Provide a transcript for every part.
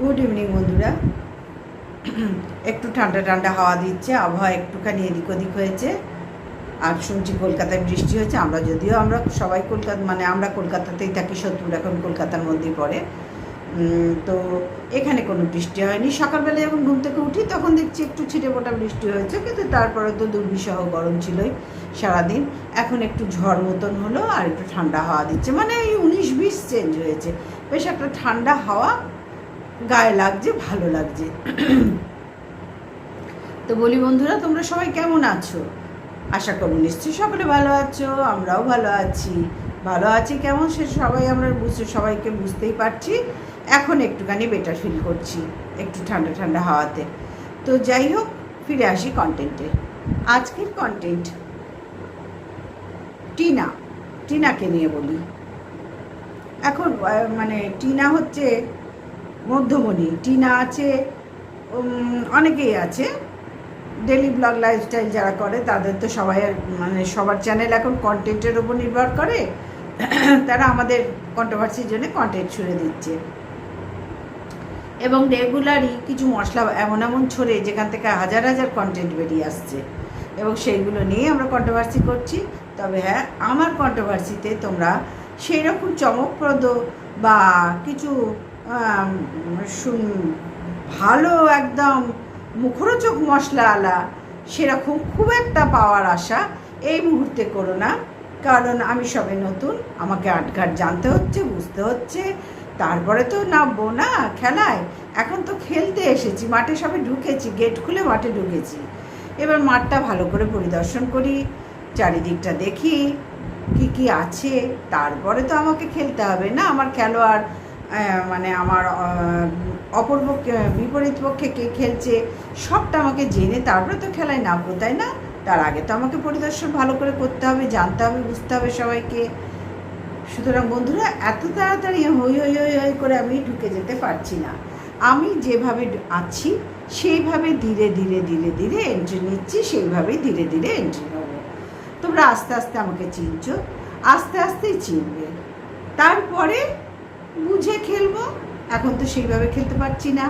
Good evening বন্ধুরা। একটু ঠান্ডা ঠান্ডা হাওয়া দিচ্ছে, আবহাওয়া একটুখানি এদিক ওদিক হয়েছে। আর শুনছি কলকাতায় বৃষ্টি হয়েছে, আমরা যদিও আমরা সবাই কলকাতা মানে আমরা কলকাতাতেই থাকি সত্তর এখন কলকাতার মধ্যেই পড়ে। তো এখানে কোনো বৃষ্টি হয়নি। সকালবেলা যখন ঘুম থেকে উঠি, তখন দেখছি একটু ছিটে ফোটা বৃষ্টি হয়েছে, কিন্তু তারপরে তো দুর্বিষহ গরম ছিলই সারাদিন। এখন একটু ঝড় মতন হলো আর একটু ঠান্ডা হাওয়া দিচ্ছে। মানে এই উনিশ বিশ চেঞ্জ হয়েছে। বেশ একটা ঠান্ডা হাওয়া গায়ে লাগছে, ভালো লাগছে। তো বলি বন্ধুরা, তোমরা সবাই কেমন আছো? আশা করি নিশ্চয়ই সকলে ভালো আছো, আমরাও ভালো আছি। ভালো আছি কেমন সে সবাই আমরা বুঝতে সবাইকে বুঝতেই পারছি। এখন একটুখানি বেটার ফিল করছি, একটু ঠান্ডা ঠান্ডা হাওয়াতে। তো যাই হোক, ফিরে আসি কন্টেন্টে আজকের কন্টেন্ট টিনা, টিনাকে নিয়ে বলি। এখন মানে টিনা হচ্ছে মধ্যমণি, টিনা আছে অনেকেই আছে। ডেলি ব্লগ লাইফস্টাইল যারা করে, তাদের তো সবাই মানে সবার চ্যানেল এখন কন্টেন্টের উপর নির্ভর করে। তারা আমাদের কন্ট্রোভার্সির জন্য কন্টেন্ট ছুড়ে দিচ্ছে। এবং রেগুলারই কিছু মশলা এমন এমন ছড়ে যেখান থেকে হাজার হাজার কন্টেন্ট বেরিয়ে আসছে। এবং সেইগুলো নিয়ে আমরা কন্ট্রোভার্সি করছি। তবে হ্যাঁ আমার কন্ট্রোভার্সিতে তোমরা সেই রকম চমকপ্রদ বা কিছু ভালো একদম মুখরোচক মশলা আলা, সেরকম খুব একটা পাওয়ার আশা এই মুহূর্তে করো না, কারণ আমি সবে নতুন, আমাকে আটঘাট জানতে হচ্ছে, বুঝতে হচ্ছে, তারপরে তো নামবো না খেলায়, এখন তো খেলতে এসেছি, মাঠে সবে ঢুকেছি, গেট খুলে মাঠে ঢুকেছি, এবার মাঠটা ভালো করে পরিদর্শন করি, চারিদিকটা দেখি, কি কি আছে, তারপরে তো আমাকে খেলতে হবে না, আমার খেলোয়াড় মানে আমার অপর বিপরীত পক্ষে কে খেলছে, সবটা আমাকে জেনে তারপরে তো খেলায় নামবো, তাই না? তার আগে তো আমাকে পরিদর্শন ভালো করে করতে হবে, জানতে হবে, বুঝতে হবে সবাইকে। সুতরাং বন্ধুরা, এত তাড়াতাড়ি হই হই হই হই করে আমি ঢুকে যেতে পারছি না। আমি যেভাবে আছি, সেইভাবে ধীরে ধীরে ধীরে ধীরে এন্ট্রি নিচ্ছি, সেইভাবেই ধীরে ধীরে এন্ট্রি নেব। তোমরা আস্তে আস্তে আমাকে চিনছ, আস্তে, আস্তেই চিনবে। তারপরে বুঝে খেলব। এখন তো সেইভাবে খেলতে পারছি না।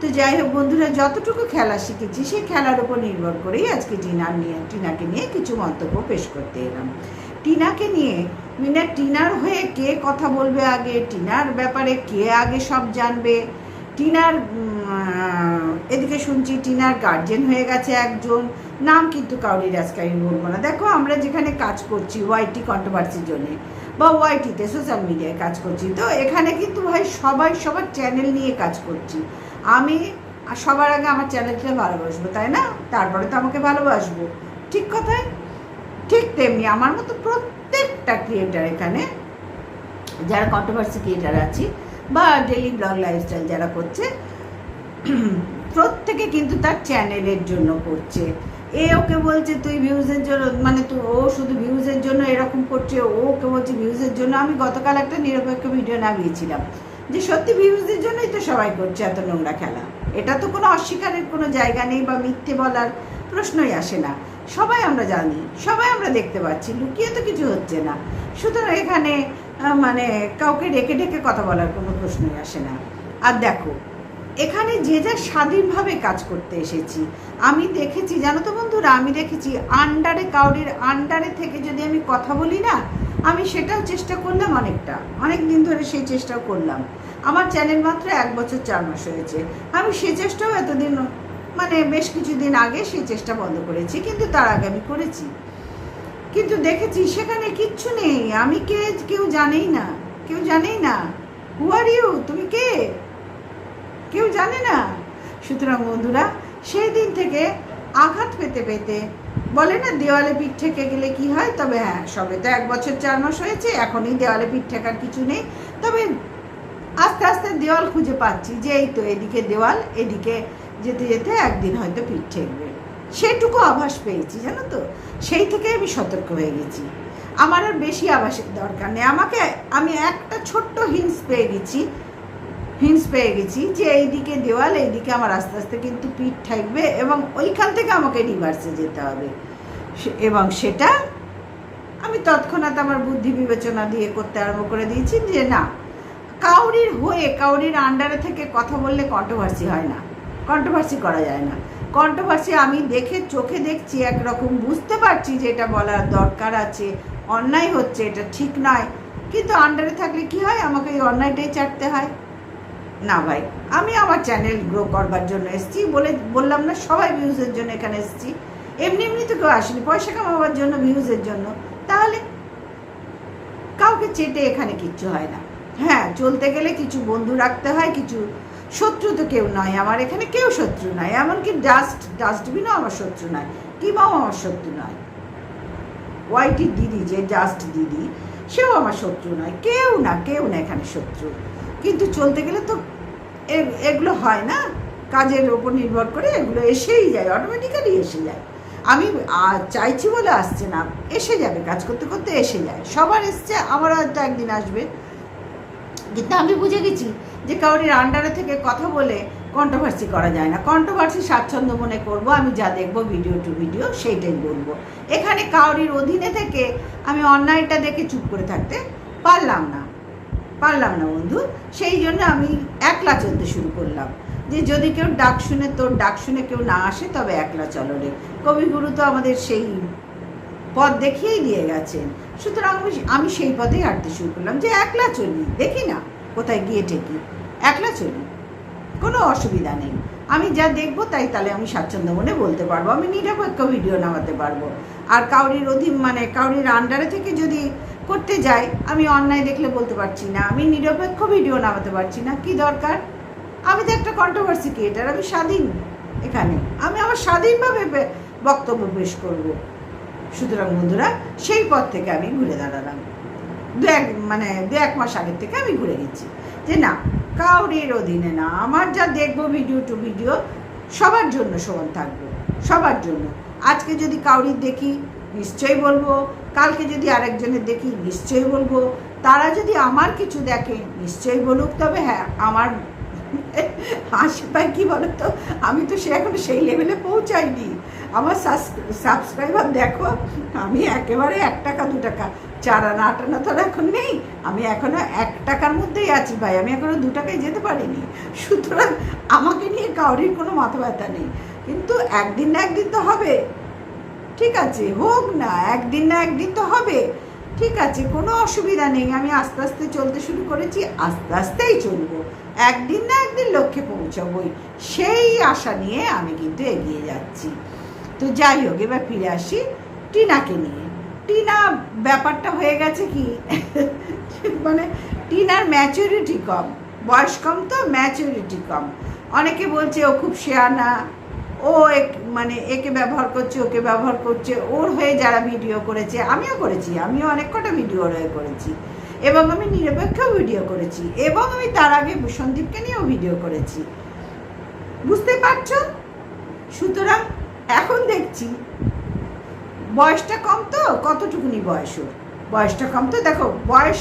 তো যাই হোক বন্ধুরা, যতটুকু খেলা শিখেছি, সেই খেলার উপর নির্ভর করেই আজকে টিনার নিয়ে, টিনাকে নিয়ে কিছু মন্তব্য পেশ করতে এলাম। টিনাকে নিয়ে, মিনা, টিনার হয়ে কে কথা বলবে আগে? টিনার ব্যাপারে কে আগে সব জানবে? টিনার এদিকে শুনছি টিনার গার্জেন হয়ে গেছে একজন। নাম কিন্তু কাউরি আজকে বলব না। দেখো আমরা যেখানে কাজ করছি ওয়াইটি কন্ট্রোভার্সির জন্য বা ওয়াইটিতে সোশ্যাল মিডিয়ায় কাজ করছি। তো এখানে কিন্তু ভাই সবাই, সবার চ্যানেল নিয়ে কাজ করছি। আমি সবার আগে আমার চ্যানেলকে ভালোবাসবো, তাই না? তারপরে তো আমাকে ভালোবাসবো। ঠিক কথায় ঠিক তেমনি আমার মতো প্রত্যেকটা ক্রিয়েটার এখানে, যারা কন্ট্রোভার্সি ক্রিয়েটার আছি বা ডেলি ব্লগ লাইফস্টাইল যারা করছে, প্রত্যেকে কিন্তু তার চ্যানেলের জন্য করছে। এ ওকে বলছে, তুই ভিউজের জন্য মানে তুই ও শুধু ভিউজের জন্য এরকম করছে, ও ওকে বলছে ভিউজের জন্য, আমি গতকাল একটা নিরপেক্ষ ভিডিও নামিয়েছিলাম যে সত্যি ভিউজের জন্যই তো সবাই করছে এত নোংরা খেলা। এটা তো কোনো অস্বীকারের কোনো জায়গা নেই বা মিথ্যে বলার প্রশ্নই আসে না। সবাই আমরা জানি, সবাই আমরা দেখতে পাচ্ছি, লুকিয়ে তো কিছু হচ্ছে না। সুতরাং এখানে মানে কাউকে ডেকে ডেকে কথা বলার কোনো প্রশ্নই আসে না। আর দেখো এখানে যে যা স্বাধীনভাবে কাজ করতে এসেছি, আমি দেখেছি, জানো তো বন্ধুরা, আমি দেখেছি আন্ডারে কাউরির আন্ডারে থেকে যদি আমি কথা বলি না, আমি সেটাও চেষ্টা করলাম অনেকটা। অনেক দিন ধরে সেই চেষ্টাও করলাম। আমার চ্যানেল মাত্র এক বছর চার মাস হয়েছে। আমি সেই চেষ্টাও এতদিন মানে বেশ কিছুদিন আগে সেই চেষ্টা বন্ধ করেছি, কিন্তু তার আগে আমি করেছি। কিন্তু দেখেছি, সেখানে কিচ্ছু নেই। আমি কে? কেউ জানেই না। কেউ জানেই না। হু আর ইউ তুমি কে? জানে না। সুতরাং বন্ধুরা সেই দিন থেকে আঘাত পেতে পেতে বলে না দেওয়ালে পিঠ থেকে গেলে কি হয়? তবে হ্যাঁ সবে তো এক বছর চার মাস হয়েছে, এখনই দেওয়ালে পিঠ ঠেকার কিছু নেই। তবে আস্তে আস্তে দেওয়াল খুঁজে পাচ্ছি যে এই তো এদিকে দেওয়াল, এদিকে যেতে যেতে একদিন হয়তো পিঠ ঠেকবে। সেটুকু আভাস পেয়েছি, জানো তো? সেই থেকে আমি সতর্ক হয়ে গেছি। আমার আর বেশি আভাসের দরকার নেই। আমাকে, আমি একটা ছোট্ট হিন্স পেয়ে গেছি হিন্স পেয়ে গেছি যে এইদিকে দেওয়াল, এইদিকে আমার আস্তে আস্তে কিন্তু পিঠ ঠেকবে এবং ওইখান থেকে আমাকে রিভার্সে যেতে হবে। এবং সেটা আমি তৎক্ষণাৎ আমার বুদ্ধি বিবেচনা দিয়ে করতে আরম্ভ করে দিয়েছি যে না, কাউরির হয়ে, কাউরির আন্ডারে থেকে কথা বললে কন্ট্রোভার্সি হয় না। কন্ট্রোভার্সি করা যায় না। কন্ট্রোভার্সি আমি দেখে, চোখে দেখছি, একরকম বুঝতে পারছি যে এটা বলার দরকার আছে, অন্যায় হচ্ছে, এটা ঠিক নয়। কিন্তু আন্ডারে থাকলে কি হয়? আমাকে এই অন্যায়টাই চাটতে হয়। না ভাই, আমি আমার চ্যানেল গ্রো করবার জন্য এসেছি বলে বললাম না, সবাই ভিউজের জন্য এখানে এসেছি। এমনি এমনি তো কেউ আসেনি, পয়সা কামাবার জন্য ভিউজের জন্য। তাহলে কাউকে চেটে এখানে কিচ্ছু হয় না। হ্যাঁ চলতে গেলে কিছু বন্ধু রাখতে হয়, কিছু শত্রু তো কেউ নয় আমার এখানে, কেউ শত্রু নয় এমনকি ডাস্ট ডাস্টবিনও আমার শত্রু নয় কিমাও আমার শত্রু নয়। ওয়াইটির দিদি, যে জাস্ট দিদি, সেও আমার শত্রু নয়। কেউ না কেউ না এখানে শত্রু। কিন্তু চলতে গেলে তো এগুলো হয় না? কাজের ওপর নির্ভর করে এগুলো এসেই যায় অটোমেটিক্যালি এসে যায়। আমি চাইছি বলে আসছে না, এসে যাবে, কাজ করতে করতে এসে যায়। সবার এসছে, আমার হয়তো একদিন আসবে। কিন্তু আমি বুঝে গেছি যে কাউরির আন্ডারে থেকে কথা বলে কন্ট্রোভার্সি করা যায় না। কন্ট্রোভার্সি স্বাচ্ছন্দ্য মনে করব, আমি যা দেখব ভিডিও টু ভিডিও সেইটাই বলব। এখানে কাউরির অধীনে থেকে আমি অন্যায়টা দেখে চুপ করে থাকতে পারলাম না। পারলাম না বন্ধু। সেই জন্য আমি একলা চলতে শুরু করলাম। যে যদি কেউ ডাক শুনে তোর ডাক শুনে কেউ না আসে, তবে একলা চলো রে। কবিগুরু তো আমাদের সেই পথ দেখিয়েই দিয়ে গেছেন। সুতরাং আমি- সেই পথেই হাঁটতে শুরু করলাম যে একলা চলি। দেখি না কোথায় গিয়ে ঠেকি। একলা চলি। কোনো অসুবিধা নেই। আমি যা দেখব তাই তাহলে আমি স্বাচ্ছন্দ্য মনে বলতে পারব। আমি নিরপেক্ষ ভিডিও নামাতে পারব। আর কাউরির অধীন মানে কাউরির আন্ডারে থেকে যদি করতে যাই, আমি অন্যায় দেখলে বলতে পারছি না। আমি নিরপেক্ষ ভিডিও নামাতে পারছি না। কি দরকার? আমি তো একটা কন্ট্রোভার্সি ক্রিয়েটার আমি স্বাধীন এখানে। আমি আমার স্বাধীনভাবে বক্তব্য পেশ করব। সুতরাং বন্ধুরা, সেই পথ থেকে আমি ঘুরে দাঁড়ালাম। দু এক মানে দু এক মাস আগের থেকে আমি ঘুরে গেছি। যে না, কাউরির অধীনে না। আমার যা দেখব ভিডিও টু ভিডিও সবার জন্য সমান থাকব। সবার জন্য। আজকে যদি কাউরির দেখি নিশ্চয়ই বলব। কালকে যদি আরেকজনের দেখি, নিশ্চয়ই বলব। তারা যদি আমার কিছু দেখে, নিশ্চয়ই বলুক। তবে হ্যাঁ আমার হাসি পায় কি বলো তো আমি তো সে এখনও সেই লেভেলে পৌঁছাইনি। আমার সাবস্ক্রাইবার দেখো, আমি একেবারে এক টাকা, দু টাকা। চার আনা, আট আনা তো এখন নেই। আমি এখনও এক টাকার মধ্যেই আছি ভাই। আমি এখনও দু টাকায় যেতে পারিনি। সুতরাং আমাকে নিয়ে কাউরির কোনো মাথা ব্যথা নেই। কিন্তু একদিন না একদিন তো হবে। ঠিক আছে, হোক না, একদিন না একদিন তো হবে। ঠিক আছে, কোনো অসুবিধা নেই, আমি আস্তে আস্তে চলতে শুরু করেছি, আস্তে আস্তেই চলবো। একদিন না একদিন লক্ষ্যে পৌঁছাবই। সেই আশা নিয়ে আমি কিন্তু এগিয়ে যাচ্ছি। তো যাই হোক, এবার ফিরে আসি টিনাকে নিয়ে। টিনা, ব্যাপারটা হয়ে গেছে কি? মানে টিনার ম্যাচুরিটি কম। বয়স কম তো ম্যাচুরিটি কম। অনেকে বলছে ও খুব শেয়ানা ও এক মানে একে ব্যবহার করছে, ওকে ব্যবহার করছে, ওর হয়ে যারা ভিডিও করেছে, আমিও করেছি, আমিও অনেক কটা ভিডিও হয়ে করেছি। এবং আমি নিরপেক্ষ ভিডিও করেছি, এবং আমি তার আগে সন্দীপকে নিয়েও ভিডিও করেছি। বুঝতে পারছ? সুতরাং এখন দেখছি, বয়সটা কম তো? কতটুকুনি বয়স ওর? বয়সটা কম তো? দেখো, বয়স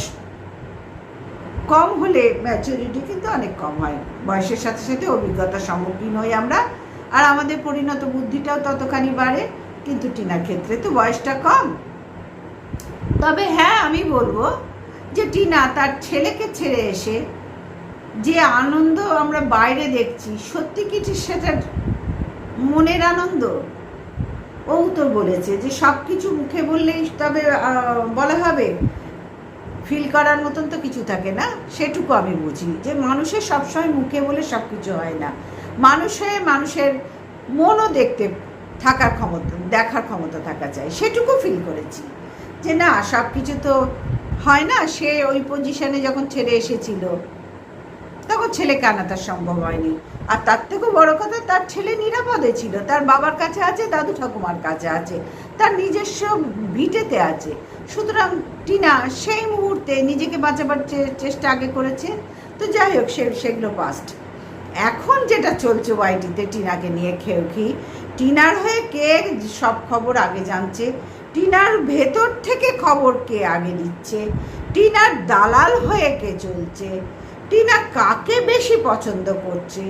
কম হলে ম্যাচুরিটি কিন্তু অনেক কম হয়। বয়সের সাথে সাথে অভিজ্ঞতার সম্মুখীন হই আমরা। আর আমাদের পরিণত বুদ্ধিটাও ততখানি বাড়ে, কিন্তু টিনার ক্ষেত্রে তো বয়সটা কম। তবে হ্যাঁ আমি বলব যে টিনা তার ছেলেকে ছেড়ে এসে যে আনন্দ আমরা বাইরে দেখছি, সত্যি কি সেটা মনের আনন্দ? ও তো বলেছে যে সব কিছু মুখে বললেই তবে বলা হবে ফিল করার মতন তো কিছু থাকে না। সেটুকু আমি বুঝি যে মানুষের সবসময় মুখে বলে সব কিছু হয় না। মানুষে মানুষের মনও দেখতে থাকার ক্ষমতা, দেখার ক্ষমতা থাকা চাই। সেটুকু ফিল করেছি। যে না, সব কিছু তো হয় না, সে ওই পজিশনে যখন ছেড়ে এসেছিল, তখন ছেলেকে আনা তার সম্ভব হয়নি? আর তার থেকেও বড় কথা, তার ছেলে নিরাপদে ছিল, তার বাবার কাছে আছে, দাদু ঠাকুমার কাছে আছে, তার নিজস্ব ভিটেতে আছে। সুতরাং টিনা সেই মুহূর্তে নিজেকে বাঁচাবার চেষ্টা আগে করেছে। তো যাই হোক, সে, সেগুলো পাস্ট এখন যেটা চলছে ওয়াইটিতে টিনাকে নিয়ে কি টিনার হয়ে কে সব খবর আগে জানছে? টিনার ভেতর থেকে খবর কে আগে দিচ্ছে টিনার দালাল হয়ে কে চলছে? টিনা কাকে বেশি পছন্দ করছে?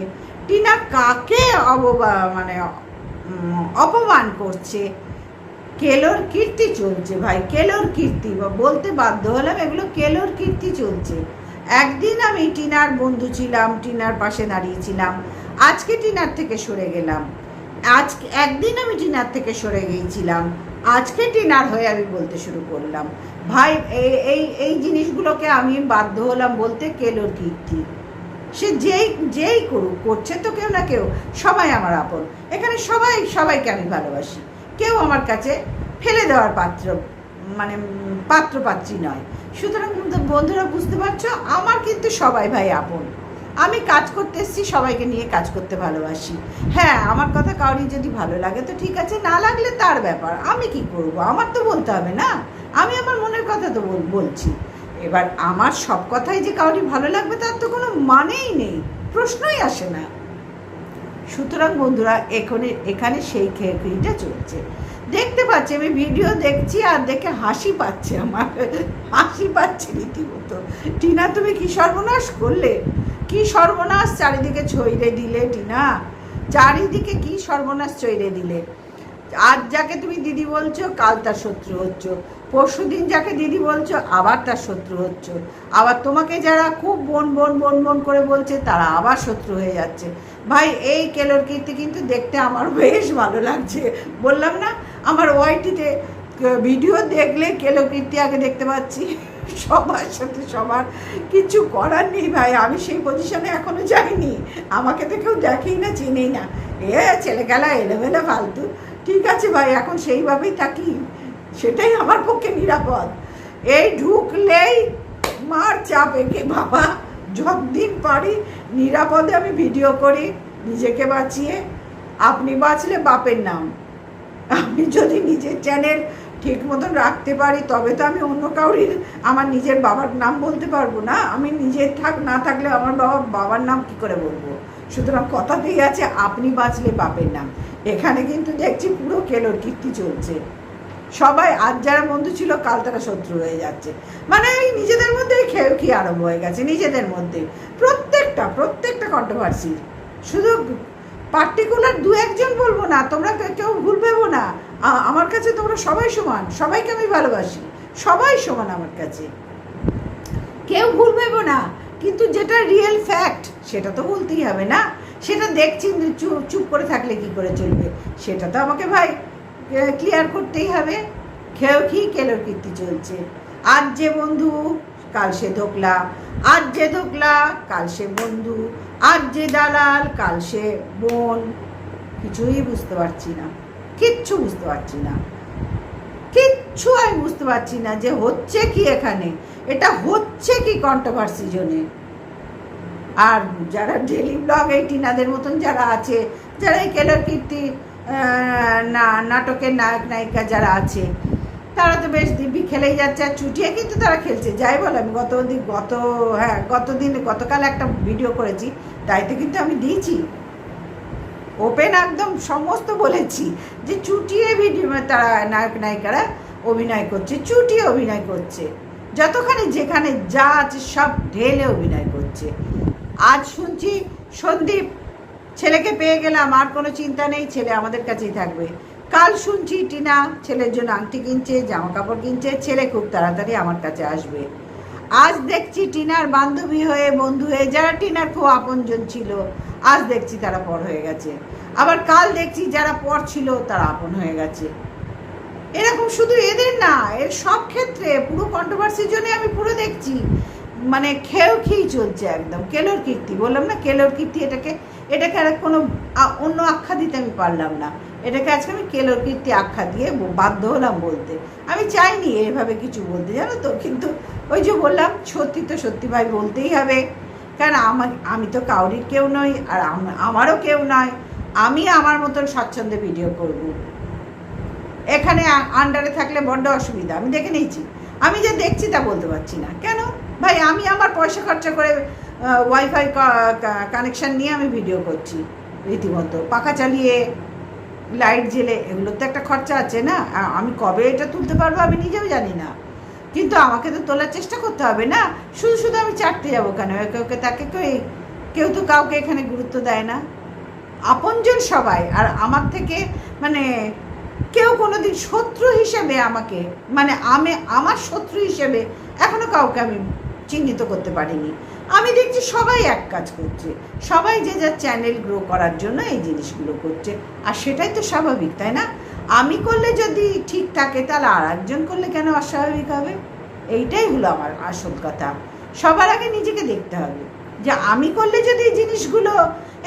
টিনা কাকে অববা মানে অপমান করছে? কেলোর কীর্তি চলছে ভাই, কেলোর কীর্তি বলতে বাধ্য হলাম এগুলো কেলোর কীর্তি চলছে। একদিন আমি টিনার বন্ধু ছিলাম টিনার পাশে দাঁড়িয়েছিলাম আজকে টিনার থেকে সরে গেলাম। আজ একদিন আমি টিনার থেকে সরে গিয়েছিলাম। আজকে টিনার হয়ে আমি বলতে শুরু করলাম। ভাই এই এই জিনিসগুলোকে আমি বাধ্য হলাম বলতে কেলোর কীর্তি। সে যেই যেই করুক করছে তো কেউ না কেউ। সবাই আমার আপন। এখানে সবাই সবাইকে আমি ভালোবাসি। কেউ আমার কাছে ফেলে দেওয়ার পাত্র মানে উম, পাত্র পাত্রী নয়। সুতরাং বন্ধুরা, বুঝতে পারছ? আমার কিন্তু সবাই ভাই আপন। আমি কাজ করতে এসেছি, সবাইকে নিয়ে কাজ করতে ভালোবাসি। হ্যাঁ আমার কথা কাউরি যদি ভালো লাগে তো ঠিক আছে, না লাগলে তার ব্যাপার। আমি কি করব? আমার তো বলতে হবে না? আমি আমার মনের কথা তো বলছি। এবার আমার সব কথাই যে কাউরি ভালো লাগবে তার তো কোনো মানেই নেই। প্রশ্নই আসে না। সুতরাং বন্ধুরা, এখানে এখানে সেই খেয়েখিটা চলছে। দেখতে পাচ্ছি, আমি ভিডিও দেখছি আর দেখে হাসি পাচ্ছে আমার। হাসি পাচ্ছে রীতিমতো। টিনা, তুমি কি সর্বনাশ করলে? কি সর্বনাশ চারিদিকে ছইড়ে দিলে টিনা? চারিদিকে কি সর্বনাশ ছইড়ে দিলে? আজ যাকে তুমি দিদি বলছো, কাল তার শত্রু হচ্ছ। পরশু দিন যাকে দিদি বলছো, আবার তার শত্রু হচ্ছ। আবার তোমাকে যারা খুব বোন বোন বোন বোন করে বলছে, তারা আবার শত্রু হয়ে যাচ্ছে। ভাই, এই কেলোর কীর্তি কিন্তু দেখতে আমার বেশ ভালো লাগছে। বললাম না আমার ওয়াইটিতে ভিডিও দেখলে কেলো কীর্তি আগে দেখতে পাচ্ছি। সবার সাথে সবার কিছু করার নেই ভাই, আমি সেই পজিশনে এখনও যাইনি। আমাকে তো কেউ দেখেই না, চিনেই না। এ ছেলে গেলা এলেবেলে ফালতু। ঠিক আছে ভাই, এখন সেইভাবেই থাকি। সেটাই আমার পক্ষে নিরাপদ। এই ঢুকলেই মার চাপ একে বাবা? যতদিন পারি নিরাপদে আমি ভিডিও করি, নিজেকে বাঁচিয়ে। আপনি বাঁচলে বাপের নাম। আমি যদি নিজের চ্যানেল ঠিক মতন রাখতে পারি, তবে তো আমি অন্য কাউরির, আমার নিজের বাবার নাম বলতে পারব না। আমি নিজের থাক, না থাকলে আমার বাবা, বাবার নাম কি করে বলব? সুতরাং কথাতেই আছে, আপনি বাঁচলে বাপের নাম। এখানে কিন্তু দেখছি পুরো কেলোর কীর্তি চলছে। সবাই, আজ যারা বন্ধু ছিল, কাল তারা শত্রু হয়ে যাচ্ছে। মানে এই নিজেদের মধ্যে খেয়ে কি আরম্ভ হয়ে গেছে? নিজেদের মধ্যে প্রত্যেকটা প্রত্যেকটা কন্ট্রোভার্সি শুধু পার্টিকুলার দু একজন বলব না, তোমরা কেউ ভুল ভেবো না। আমার কাছে তোমরা সবাই সমান, সবাইকে আমি ভালোবাসি, সবাই সমান আমার কাছে। কেউ ভুল ভেবো না, কিন্তু যেটা রিয়েল ফ্যাক্ট সেটা তো বলতেই হবে না। সেটা দেখছি চুপ করে থাকলে কি করে চলবে? সেটা তো আমাকে ভাই ক্লিয়ার করতেই হবে। খেয়েও কি, কেলোর কীর্তি চলছে। আর যে বন্ধু কাল সে ধোকলা আজ যে ধোকলা, কাল সে বন্ধু আজ যে দালাল, কাল সে বোন। কিছুই বুঝতে পারছি না, কিচ্ছু বুঝতে পারছি না। কিচ্ছু আমি বুঝতে পারছি না যে হচ্ছে কি এখানে, এটা হচ্ছে কি কন্ট্রোভার্সি জন্যে আর যারা ডেলি ব্লগ এই টিনাদের মতন যারা আছে, যারা এই কেলার কীর্তি না, নাটকের নায়ক নায়িকা যারা আছে তারা তো বেশ দিব্যি খেলেই যাচ্ছে আর চুটিয়ে কিন্তু তারা খেলছে। যাই বল, আমি গত দিন, গত হ্যাঁ গত দিন, গতকাল একটা ভিডিও করেছি, তাইতে কিন্তু আমি দিয়েছি। ওপেন একদম সমস্ত বলেছি যে চুটিয়ে ভিডিও তারা নায়ক, নায়িকারা অভিনয় করছে, চুটিয়ে অভিনয় করছে। যতখানি যেখানে যা আছে সব ঢেলে অভিনয় করছে। আজ শুনছি সন্দীপ, ছেলেকে পেয়ে গেলাম, আর কোনো চিন্তা নেই, ছেলে আমাদের কাছেই থাকবে। কাল শুনছি টিনা ছেলের জন্য আংটি কিনছে, জামা কাপড় কিনছে, ছেলে খুব তাড়াতাড়ি আমার কাছে আসবে। আজ দেখছি টিনার বান্ধবী হয়ে বন্ধু হয়ে যারা টিনার খুব আপনজন ছিল, আজ দেখছি তারা পর হয়ে গেছে। আবার কাল দেখছি যারা পর ছিল, তারা আপন হয়ে গেছে। এরকম শুধু এদের না, এর সব ক্ষেত্রে পুরো কন্ট্রোভার্সির জন্য আমি পুরো দেখছি। মানে খেয়েও খেয়েই চলছে একদম, কেলোর কীর্তি। বললাম না, কেলোর কীর্তি এটাকে এটাকে আর কোনো অন্য আখ্যা দিতে আমি পারলাম না। এটাকে আজকে আমি কেলোর কীর্তি আখ্যা দিয়ে বাধ্য হলাম বলতে। আমি চাইনি এভাবে কিছু বলতে, জানো তো? কিন্তু ওই যে বললাম, সত্যি তো সত্যি ভাই বলতেই হবে। কারণ আমার আমি তো কাউরির কেউ নই, আর আমারও কেউ নয়। আমি আমার মতন স্বাচ্ছন্দ্যে ভিডিও করব। এখানে আন্ডারে থাকলে বড্ড অসুবিধা, আমি দেখে নিয়েছি। আমি যে দেখছি তা বলতে পারছি না। কেন? ভাই, আমি আমার পয়সা খরচা করে ওয়াইফাই কানেকশন নিয়ে আমি ভিডিও করছি রীতিমতো। পাখা চালিয়ে লাইট জেলে এগুলোর তো একটা খরচা আছে না? আমি কবে এটা তুলতে পারব আমি নিজেও জানি না। কিন্তু আমাকে তো তোলার চেষ্টা করতে হবে না। শুধু শুধু আমি চাটতে যাব কেন? একে ওকে তাকে কেউ কেউ তো কাউকে এখানে গুরুত্ব দেয় না। আপনজন সবাই, আর আমার থেকে মানে কেউ কোনোদিন শত্রু হিসেবে আমাকে মানে আমি, আমার শত্রু হিসেবে এখনও কাউকে আমি চিহ্নিত করতে পারিনি। আমি দেখছি সবাই এক কাজ করছে। সবাই যে যার চ্যানেল গ্রো করার জন্য এই জিনিসগুলো করছে। আর সেটাই তো স্বাভাবিক, তাই না? আমি করলে যদি ঠিক থাকে, তাহলে আর একজন করলে কেন অস্বাভাবিক হবে? এইটাই হলো আমার আসল কথা। সবার আগে নিজেকে দেখতে হবে যে আমি করলে যদি এই জিনিসগুলো,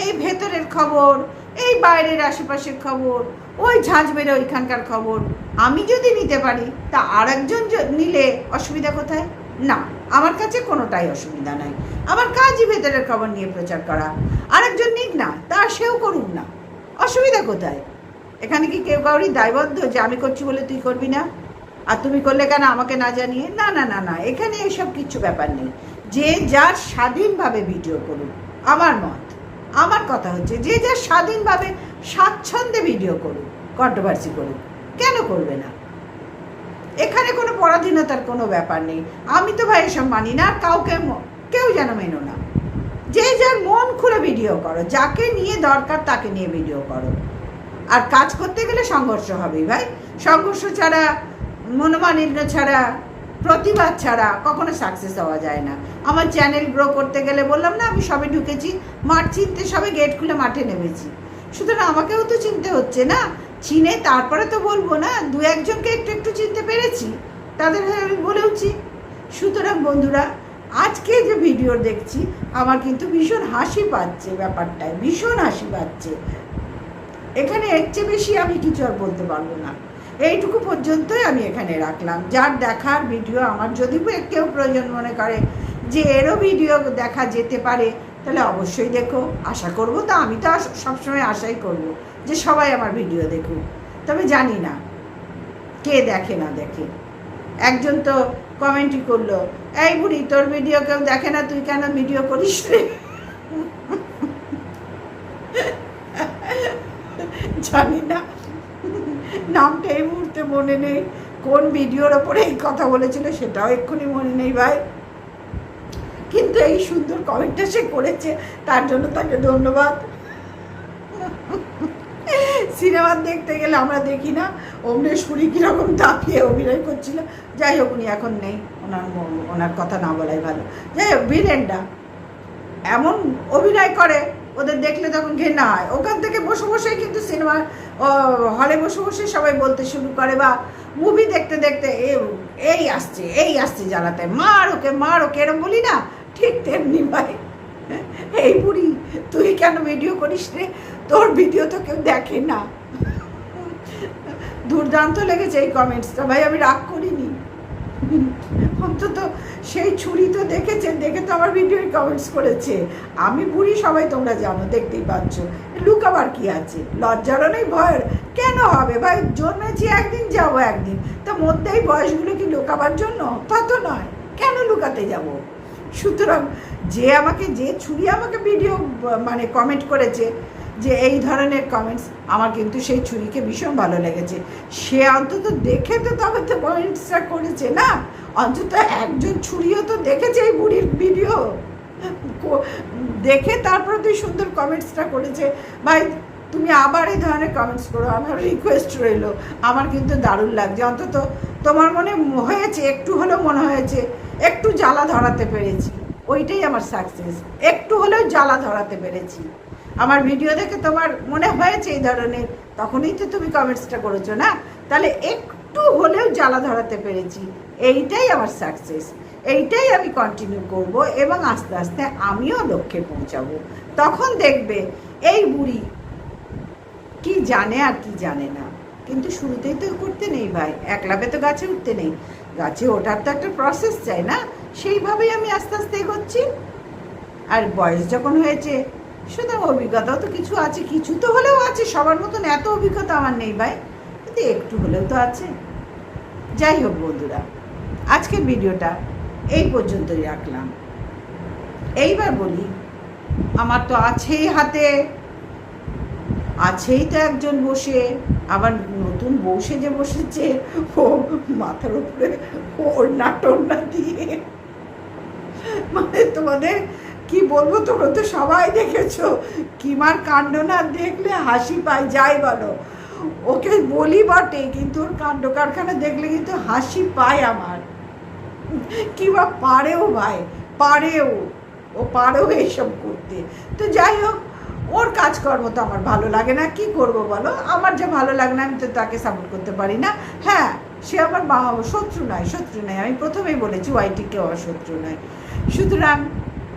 এই ভেতরের খবর, এই বাইরের আশেপাশের খবর, ওই ঝাঁঝ বেড়ে ওইখানকার খবর, আমি যদি নিতে পারি, তা আর একজন নিলে অসুবিধা কোথায়? না, আমার কাছে কোনোটাই অসুবিধা নাই। আমার কাজই ভেতরের খবর নিয়ে প্রচার করা। আরেকজন নিক না তা সেও করুক না। অসুবিধা কোথায়? এখানে কি কেউ কাউরি দায়বদ্ধ যে আমি করছি বলে তুই করবি না? আর তুমি করলে কেন আমাকে না জানিয়ে? না না না না, এখানে এসব কিচ্ছু ব্যাপার নেই। যে যার স্বাধীনভাবে ভিডিও করুক, আমার মত। আমার কথা হচ্ছে, যে যার স্বাধীনভাবে স্বাচ্ছন্দ্যে ভিডিও করুক কন্ট্রোভার্সি করুক, কেন করবে না? এখানে কোনো পরাধীনতার কোনো ব্যাপার নেই। আমি তো ভাই এসব মানি না, আর কাউকে কেউ যেন মেনো না। যে যার মন খুলে ভিডিও করো, যাকে নিয়ে দরকার তাকে নিয়ে ভিডিও করো। আর কাজ করতে গেলে সংঘর্ষ হবেই ভাই। সংঘর্ষ ছাড়া, মনোমালিন্য ছাড়া, প্রতিবাদ ছাড়া কখনো সাকসেস হওয়া যায় না। আমার চ্যানেল গ্রো করতে গেলে বললাম না, আমি সবে ঢুকেছি, মাঠ চিনতে সবে গেট খুলে মাঠে নেমেছি। সুতরাং আমাকেও তো চিনতে হচ্ছে না চিনে তারপরে তো বলব না, দু একজনকে একটু একটু চিনতে পেরেছি, তাদের আমি বলেওছি সুতরাং বন্ধুরা, আজকে যে ভিডিও দেখছি, আমার কিন্তু ভীষণ হাসি পাচ্ছে ব্যাপারটায়, ভীষণ হাসি পাচ্ছে। এখানে এর চেয়ে বেশি আমি কিছু আর বলতে পারব না। এইটুকু পর্যন্তই আমি এখানে রাখলাম। যার দেখার ভিডিও আমার যদি কেউ প্রয়োজন মনে করে যে এরও ভিডিও দেখা যেতে পারে, তাহলে অবশ্যই দেখো। আশা করব তো আমি তো সবসময় আশাই করব। যে সবাই আমার ভিডিও দেখুক। তবে জানি না, কে দেখে না দেখে। একজন তো কমেন্টই করল, এই বুড়ি, তোর ভিডিও কেউ দেখে না, তুই কেন ভিডিও করিস রে? জানি না, নামটা এই মুহূর্তে মনে নেই, কোন ভিডিওর ওপরে এই কথা বলেছিল সেটাও এক্ষুনি মনে নেই ভাই। কিন্তু এই সুন্দর কমেন্টটা সে করেছে, তার জন্য তাকে ধন্যবাদ। সিনেমা দেখতে গেলে আমরা দেখি না। অমরেশ্বরী কীরকম দাপিয়ে অভিনয় করছিল। যাই হোক, উনি এখন নেই। ওনার ওনার কথা না বলাই ভালো। যাই হোক বীরেনটা এমন অভিনয় করে, ওদের দেখলে তখন ঘেন্না হয়। ওখান থেকে বসে বসেই কিন্তু সিনেমা হলে বসে বসে সবাই বলতে শুরু করে বা মুভি দেখতে দেখতে এই আসছে এই আসছে জ্বালাতে। মার ওকে মার ওকে। এরম বলি না। ঠিক তেমনি ভাই। এই বুড়ি, তুই কেন ভিডিও করিস রে? তোর ভিডিও তো কেউ দেখে না। দুর্দান্ত লেগেছে এই কমেন্টসটা ভাই, আমি রাগ করিনি। অন্তত সেই ছুরি তো দেখেছে দেখে তো আমার ভিডিও কমেন্টস করেছে। আমি বুড়ি, সবাই তোমরা জানো, দেখতেই পাচ্ছ। লুকাবার কি আছে? লজ্জারও নেই ভয়ের? কেন হবে? ভাই, জন্মেছি একদিন, যাব একদিন। তা মধ্যেই বয়সগুলো কি লুকাবার জন্য? তা তো নয়। কেন লুকাতে যাব? সুতরাং যে আমাকে, যে ছুরি আমাকে ভিডিও মানে কমেন্ট করেছে যে এই ধরনের কমেন্টস আমার কিন্তু সেই ছুরিকে ভীষণ ভালো লেগেছে। সে অন্তত দেখে তো তবে তো কমেন্টসটা করেছে না। অন্তত একজন ছুরিও তো দেখেছে এই বুড়ির ভিডিও দেখে তারপরে তুই সুন্দর কমেন্টসটা করেছে। ভাই, তুমি আবার এই ধরনের কমেন্টস করো, আমার রিকোয়েস্ট রইল। আমার কিন্তু দারুণ লাগছে। অন্তত তোমার মনে হয়েছে, একটু হলেও মনে হয়েছে, একটু জ্বালা ধরাতে পেরেছি। ওইটাই আমার সাকসেস একটু হলেও জ্বালা ধরাতে পেরেছি। আমার ভিডিও দেখে তোমার মনে হয়েছে এই ধরনের, তখনই তো তুমি কমেন্টসটা করেছ, না? তাহলে একটু হলেও জ্বালা ধরাতে পেরেছি। এইটাই আমার সাকসেস এইটাই আমি কন্টিনিউ করব এবং আস্তে আস্তে আমিও লক্ষ্যে পৌঁছাবো। তখন দেখবে এই বুড়ি কি জানে আর কি জানে না। কিন্তু শুরুতেই তো করতে নেই ভাই। একলাপে তো গাছে উঠতে নেই। গাছে ওঠার তো একটা প্রসেস চাই, না? সেইভাবেই আমি আস্তে আস্তে এগোচ্ছি। আর বয়স যখন হয়েছে সুতরাং অভিজ্ঞতাও তো কিছু আছে, কিছু তো হলেও আছে, সবার মতন এত অভিজ্ঞতা আমার নেই ভাই কিন্তু একটু হলেও তো আছে। যাই হোক বন্ধুরা, আজকের ভিডিওটা এই পর্যন্তই রাখলাম। এইবার বলি, আমার তো আছেই হাতে, আছেই তো একজন বসে, আবার নতুন বউ সেজে বসেছে, ও মাথার উপরে ওড়না টোড়না দিয়ে। মানে তোমাদের কি বলব তোমরা তো সবাই দেখেছ? কিমার কাণ্ড না দেখলে হাসি পায়, যাই বলো। ওকে বলি বটে, কিন্তু ওর কাণ্ড কারখানা দেখলে কিন্তু হাসি পায় আমার। কিবা পারেও ভাই, পারেও। ও পারেও এইসব করতে। তো যাই হোক, ওর কাজকর্ম তো আমার ভালো লাগে না, কি করব বলো? আমার যে ভালো লাগে না, আমি তো তাকে সাপোর্ট করতে পারি না। হ্যাঁ সে আমার মা- শত্রু নয় শত্রু নয়। আমি প্রথমেই বলেছি ওয়াইটি কেউ আমার শত্রু নয়। সুতরাং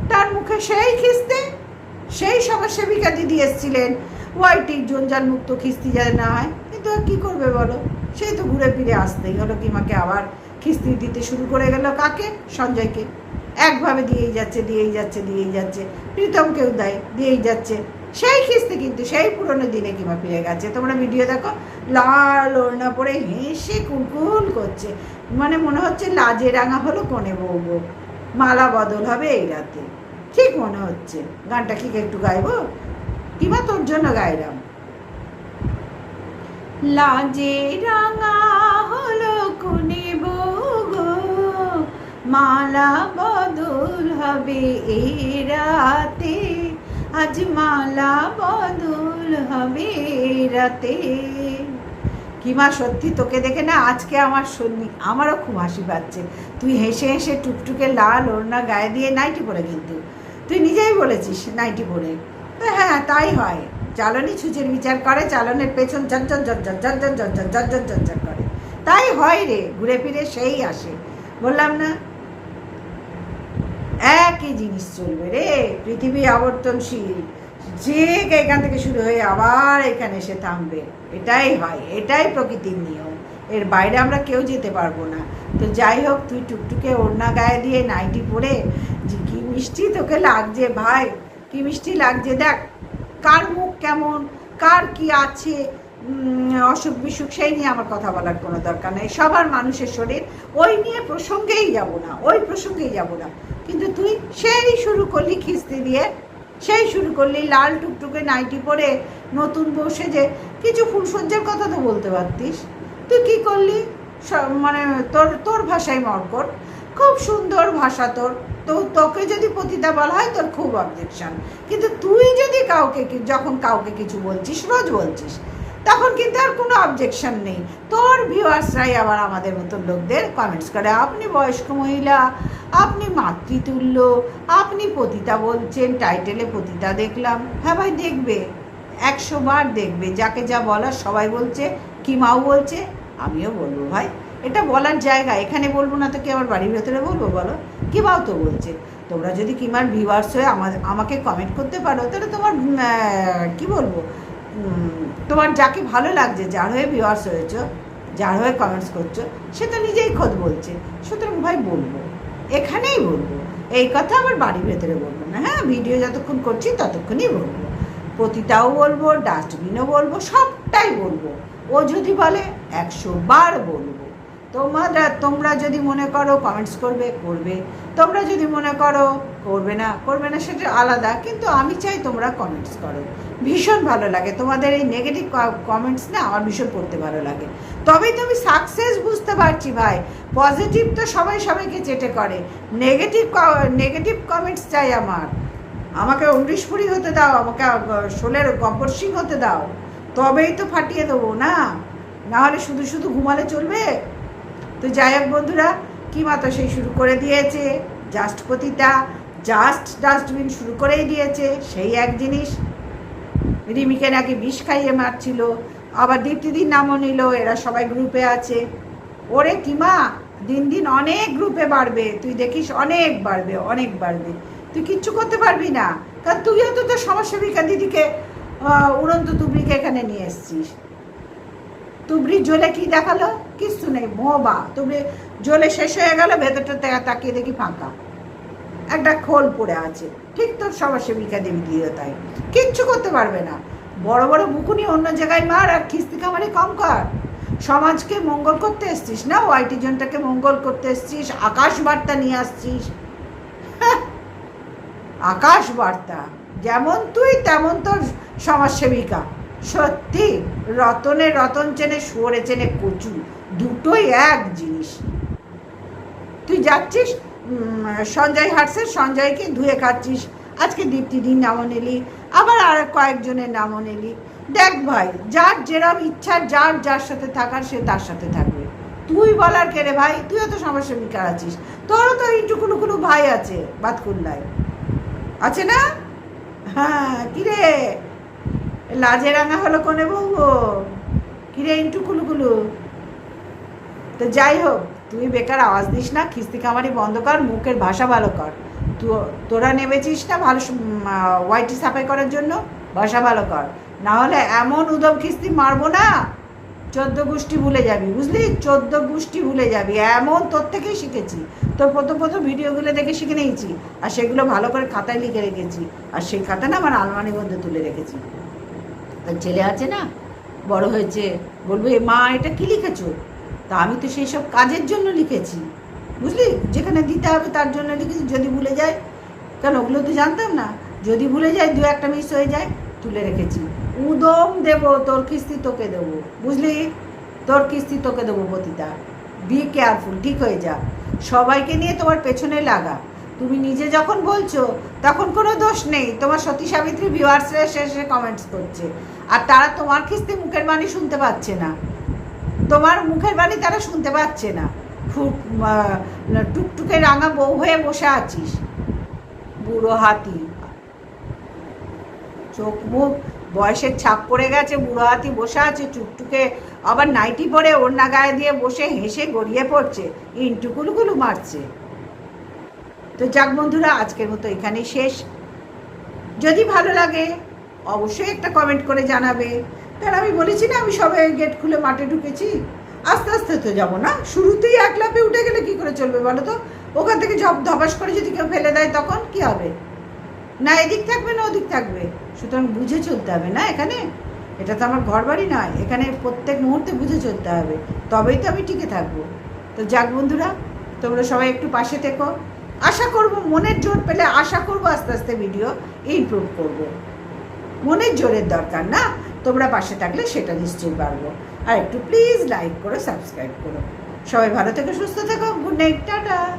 তার মুখে সেই খিস্তে, সেই সমাজসেবিকা দিদি এসেছিলেন। ওয়াইটি জঞ্জাল মুক্ত খিস্তি যাতে না হয়। কিন্তু কী করবে বলো? সেই তো ঘুরে ফিরে আসতেই হলো কিমাকে আবার খিস্তি দিতে শুরু করে গেল কাকে? সঞ্জয়কে। একভাবে দিয়েই যাচ্ছে দিয়েই যাচ্ছে দিয়েই যাচ্ছে। প্রীতমকেও দেয় দিয়েই যাচ্ছে। সেই খিস্তি কিন্তু সেই পুরনো দিনে কিমা ফিরে গেছে? তোমরা ভিডিও দেখো, লাল ওড়না পরে হেসে কুলকুল করছে। মানে মনে হচ্ছে লাজে রাঙা হলো বউ বউ। মালা বদল হবে এই রাতে। ঠিক মনে হচ্ছে। গানটা কি একটু গাইবো? কিমা তোর জন্য গাইলাম? লাজে রাঙা হলো কোনে গো মালা বদল হবে এ রাতে, আজ মালা বদল হবে রাতে। কিমা সত্যি তোকে দেখে না আজকে আমার শুনি আমারও খুব হাসি পাচ্ছে। তুই হেসে হেসে টুকটুকে লাল ওড়না গায়ে দিয়ে নাইটি পরে কিন্তু। তুই নিজেই বলেছিস নাইটি পরে হ্যাঁ তাই হয় চালনি ছুঁচের বিচার করে চালনের পেছন ঝরঝর ঝরঝর ঝরঝর ঝরঝর ঝরঝর ঝরঝর করে তাই হয় রে ঘুরে ফিরে সেই আসে বললাম না একই জিনিস চলবে রে পৃথিবী আবর্তনশীল যে এখান থেকে শুরু হয়ে আবার এখানে এসে থামবে এটাই হয় এটাই প্রকৃতির নিয়ম এর বাইরে আমরা কেউ যেতে পারব না তো যাই হোক তুই টুকটুকে ওড়না গায়ে দিয়ে নাইটি পরে কি মিষ্টি তোকে লাগছে ভাই? কি মিষ্টি লাগছে? দেখ, কার মুখ কেমন? কার কি আছে? অসুখ বিসুখ, সেই নিয়ে আমার কথা বলার কোনো দরকার নেই। সবার মানুষের শরীর ওই নিয়ে প্রসঙ্গেই যাব না, ওই প্রসঙ্গেই যাব না। কিন্তু তুই সেই শুরু করলি খিস্তি দিয়ে, সেই শুরু করলি লাল টুকটুকে নাইটি পরে নতুন বসে যে কিছু ফুলসজ্জার কথা তো বলতে পারতিস। তুই কি করলি? মানে তোর তোর ভাষায় মরকর খুব সুন্দর ভাষা তোর। তো তোকে যদি পতিতা বলা হয়, তোর খুব অবজেকশন কিন্তু তুই যদি কাউকে যখন কাউকে কিছু বলছিস, রোজ বলছিস, তখন কিন্তু আর কোনো অবজেকশন নেই। তোর ভিউয়ার্সরাই আবার আমাদের মতন লোকদের কমেন্টস করে, আপনি বয়স্ক মহিলা, আপনি মাতৃতুল্য, আপনি পতিতা বলছেন টাইটেলে পতিতা দেখলাম। হ্যাঁ ভাই, দেখবে, একশো বার দেখবে। যাকে যা বলার সবাই বলছে কি মাও বলছে, আমিও বলব ভাই। এটা বলার জায়গা। এখানে বলব না তো কি আমার বাড়ির ভেতরে বলব, বলো। কি মাও তো বলছে? তোমরা যদি কিমার ভিউয়ার্স হয়ে আমা- আমাকে কমেন্ট করতে পারো, তাহলে তোমার কি বলব? তোমার যাকে ভালো লাগছে, যার হয়ে ভিউয়ার্স হয়েছো, যার হয়ে কমেন্টস করছ, সে তো নিজেই খোদ বলছে। সুতরাং ভাই বলব। এখানেই বলব। এই কথা আমার বাড়ির ভেতরে বলব না। হ্যাঁ ভিডিও যতক্ষণ করছি, ততক্ষণই বলব। প্রতিটাও বলব ডাস্টবিনও বলব, সবটাই বলব। ও যদি বলে, একশো বার বলব। তোমরা তোমরা যদি মনে করো কমেন্টস করবে করবে। তোমরা যদি মনে করো করবে না করবে না সেটা আলাদা, কিন্তু আমি চাই তোমরা কমেন্টস করো। ভীষণ ভালো লাগে। তোমাদের এই নেগেটিভ কমেন্টস না আমার ভীষণ পড়তে ভালো লাগে। তবেই তো আমি সাকসেস বুঝতে পারছি ভাই। পজিটিভ তো সবাই সবাইকে চেটে করে। নেগেটিভ নেগেটিভ কমেন্টস চাই আমার। আমাকে অমৃশপুরি হতে দাও, আমাকে শোলের গব্বর সিং হতে দাও। তবেই তো ফাটিয়ে দেবো না। নাহলে শুধু শুধু ঘুমালে চলবে? তো যাই হোক বন্ধুরা, কি মাতো সেই শুরু করে দিয়েছে? জাস্ট পতিতা জাস্ট ডাস্টবিন শুরু করেই দিয়েছে, সেই এক জিনিস। রিমিকে নাকি বিষ খাইয়ে মারছিল, আবার দীপ্তিদির নামও নিল, এরা সবাই গ্রুপে আছে। ওরে কিমা দিন দিন অনেক গ্রুপে বাড়বে, তুই দেখিস অনেক বাড়বে অনেক বাড়বে। তুই কিচ্ছু করতে পারবি না, কারণ তুইও তো তোর সমাজসেবিকা দিদিকে উড়ন্ত তুবড়িকে এখানে নিয়ে এসছিস। তুবড়ি জ্বলে কি দেখাল? কিচ্ছু নেই মোবা তুবড়ি জ্বলে শেষ হয়ে গেল ভেতরটা তাকিয়ে দেখি ফাঁকা। একটা খোল পড়ে আছে। ঠিক তোর সমাজসেবিকা দেবী দিয়ে তাই। কিচ্ছু করতে পারবে না। বড় বড় বুকুনি অন্য জায়গায় মার আর খিস্তি কামারে কম কর। সমাজকে মঙ্গল করতে এসছিস না? ওয়াইটি জনটাকে মঙ্গল করতে এসছিস? আকাশ বার্তা নিয়ে আসছিস? হ্যাঁ, আকাশ বার্তা। যেমন তুই তেমন তোর সমাজসেবিকা। সত্যি, রতনে রতন চেনে শুয়োরে চেনে কচু, দুটোই এক জিনিস। তুই যাচ্ছিস? সঞ্জয় হাটসের, সঞ্জয়কে ধুয়ে খাচ্ছিস। আজকে দীপ্তিদির নামও নিলি, আবার আর কয়েকজনের নামও নিলি। দেখ ভাই, যার যেরম ইচ্ছা, যার যার সাথে থাকার, সে তার সাথে থাকবে। তুই বলার কে রে ভাই? তুইও তো সমস্যা বিকার আছিস তোরও তো একটু কোনো কোনো ভাই আছে, বাতকুল্লায়। আছে না? হ্যাঁ কিরে লাজে রাঙা হলো কোনে বউ কিরে ইন্টু কুলুকুলু? তো যাই হোক, তুই বেকার আওয়াজ দিস না, খিস্তি কামারি বন্ধ কর, মুখের ভাষা ভালো কর। তোরা নেমেছিস না ভালো ওয়াইটি সাফাই করার জন্য? ভাষা ভালো কর। না হলে এমন উদম খিস্তি মারবো না, চোদ্দ গোষ্ঠী ভুলে যাবি, বুঝলি? চোদ্দ গোষ্ঠী ভুলে যাবি, এমন তোর থেকেই শিখেছি। তোর প্রথম প্রথম ভিডিওগুলো দেখে শিখে নিয়েছি, আর সেগুলো ভালো করে খাতায় লিখে রেখেছি, আর সেই খাতা না আমার আলমারির মধ্যে তুলে রেখেছি। তার ছেলে আছে না, বড় হয়েছে, বলবে "এ মা, এটা কি লিখেছো? তা আমি তো সেই সব কাজের জন্য লিখেছি, বুঝলি? যেখানে দিতে হবে তার জন্য লিখেছি, যদি ভুলে যায়। কেন, ওগুলো তো জানতাম না। যদি ভুলে যায়, দু একটা মিস হয়ে যায়, তুলে রেখেছি। উদম দেব, তোর কিস্তি তোকে দেবো, বুঝলি? তোর কিস্তি তোকে দেবো পতিতা। বি কেয়ারফুল ঠিক হয়ে যা। সবাইকে নিয়ে তোমার পেছনে লাগা। তুমি নিজে যখন বলছো, তখন কোনো দোষ নেই। তোমার সতী সাবিত্রী ভিউয়ার্সরা এসে কমেন্টস করছে। আর তারা তোমার কিস্তি মুখের বাণী শুনতে পাচ্ছে না। তোমার মুখের বাণী তারা শুনতে পাচ্ছে না। খুব টুকটুকে রাঙা বউ হয়ে বসে আছিস। বুড়ো হাতি। চোখ মুখ, বয়সের ছাপ পড়ে গেছে, বুড়ো হাতি বসে আছে, টুকটুকে আবার নাইটি পরে ওড়না গায়ে দিয়ে বসে হেসে গড়িয়ে পড়ছে ইন্টুকুলুকুলু মারছে। তো যাক বন্ধুরা, আজকের মতো এখানেই শেষ। যদি ভালো লাগে অবশ্যই একটা কমেন্ট করে জানাবে। কারণ আমি বলেছি না আমি সবে গেট খুলে মাঠে ঢুকেছি? আস্তে আস্তে তো যাব না। শুরুতেই এক লাফে উঠে গেলে কি করে চলবে বলো তো? ওখান থেকে জব ধপাস করে যদি কেউ ফেলে দেয় তখন কি হবে? না এদিক থাকবে না ওদিক থাকবে। সুতরাং বুঝে চলতে হবে না এখানে? এটা তো আমার ঘর বাড়ি নয়। এখানে প্রত্যেক মুহূর্তে বুঝে চলতে হবে। তবেই তো আমি টিকে থাকব। তো যাক বন্ধুরা, তোমরা সবাই একটু পাশে থেকো। আশা করব মনের জোর পেলে আশা করব আস্তে আস্তে ভিডিও ইমপ্রুভ করব। মনের জোরের দরকার না। তোমরা পাশে থাকলে সেটা নিশ্চয়ই পারব। আর একটু প্লিজ লাইক করো সাবস্ক্রাইব করো। সবাই ভালো থেকো, সুস্থ থাকো। Good night tata.